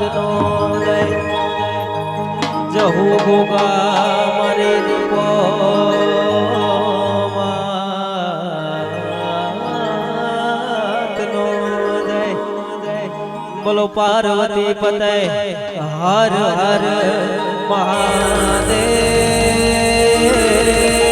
નાચનો લય. જહુ ગોગા મરે દીવો બોલો પાર્વતી પતય. હર હર મહાદેવ.